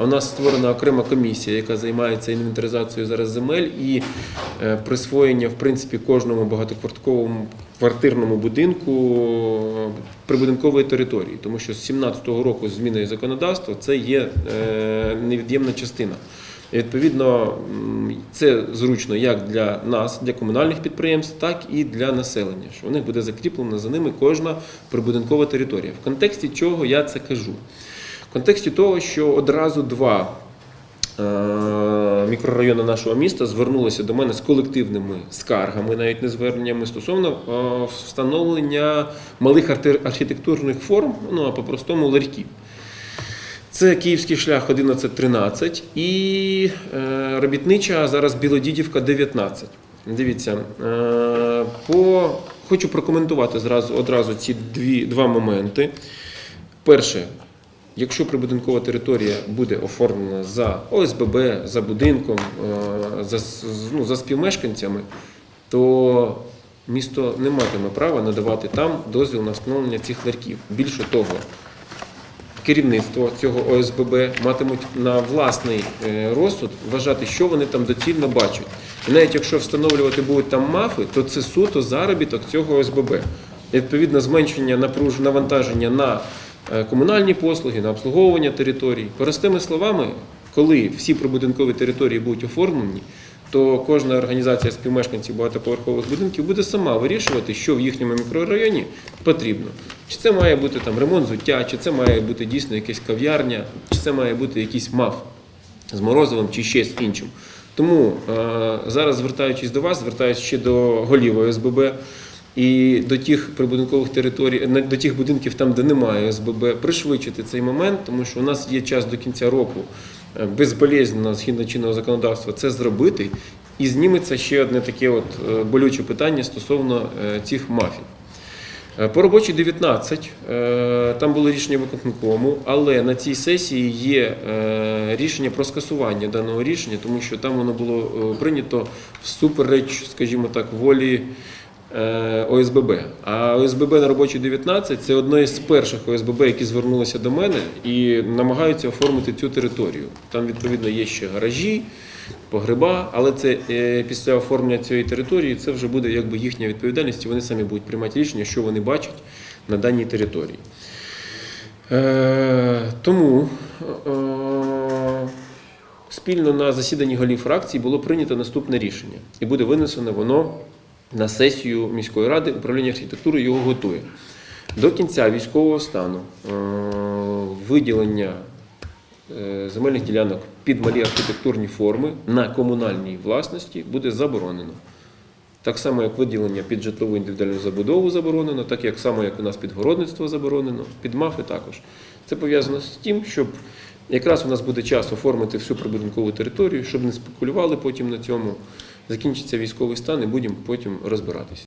А у нас створена окрема комісія, яка займається інвентаризацією зараз земель і е, присвоєння в принципі кожному багатоквартировому квартирному будинку е, прибудинкової території, тому що з 17-го року з зміною законодавства це є е, невід'ємна частина. І, Відповідно, це зручно як для нас, для комунальних підприємств, так і для населення. Що у них буде закріплена за ними кожна прибудинкова територія. В контексті чого я це кажу? В контексті того, що одразу два е, мікрорайони нашого міста звернулися до мене з колективними скаргами, навіть не зверненнями стосовно е, встановлення малих архітектурних форм, ну а по-простому ларьків. Це київський шлях 1113 і е, робітнича зараз Білодідівка 19. Дивіться, по, хочу прокоментувати зразу, одразу ці дві, два моменти. Перше, якщо прибудинкова територія буде оформлена за ОСББ, за будинком, е, за, ну, за співмешканцями, то місто не матиме права надавати там дозвіл на встановлення цих ларьків. Більше того, керівництво цього ОСББ матимуть на власний е, розсуд вважати, що вони там доцільно бачать. І навіть якщо встановлювати будуть там мафи, то це суто заробіток цього ОСББ. І, Відповідно, зменшення напруж- навантаження на комунальні послуги, на обслуговування територій. Простими словами, коли всі прибудинкові території будуть оформлені, то кожна організація співмешканців багатоповерхових будинків буде сама вирішувати, що в їхньому мікрорайоні потрібно. Чи це має бути там ремонт взуття, чи це має бути дійсно якась кав'ярня, чи це має бути якийсь маф з морозивом чи ще з іншим. Тому е, зараз, звертаючись до вас, звертаюсь ще до голів ОСББ і до тих прибудинкових територій, до тих будинків, там, де немає ОСББ, пришвидшити цей момент, тому що у нас є час до кінця року е, безболезненно, згідно чинного законодавства, це зробити. І зніметься ще одне таке от е, болюче питання стосовно е, цих мафій. Е, По робочій 19 е, там було рішення виконкому, але на цій сесії є е, рішення про скасування даного рішення, тому що там воно було е, прийнято всупереч, скажімо так, волі е, ОСББ. А ОСББ на робочій 19 це одне з перших ОСББ, які звернулися до мене і намагаються оформити цю територію. Там відповідно є ще гаражі, погреба, але це е, після оформлення цієї території це вже буде якби їхня відповідальність, і вони самі будуть приймати рішення, що вони бачать на даній території. Е, тому е, спільно на засіданні голів фракцій було прийнято наступне рішення, і буде винесено воно на сесію міської ради. Управління архітектури його готує. До кінця військового стану е, виділення е, земельних ділянок під малі архітектурні форми на комунальній власності буде заборонено. Так само, як виділення під житлову індивідуальну забудову заборонено, так як само, як у нас підгородництво заборонено, під мафи також. Це пов'язано з тим, щоб якраз у нас буде час оформити всю прибудинкову територію, щоб не спекулювали потім на цьому закінчиться військовий стан і будемо потім розбиратись.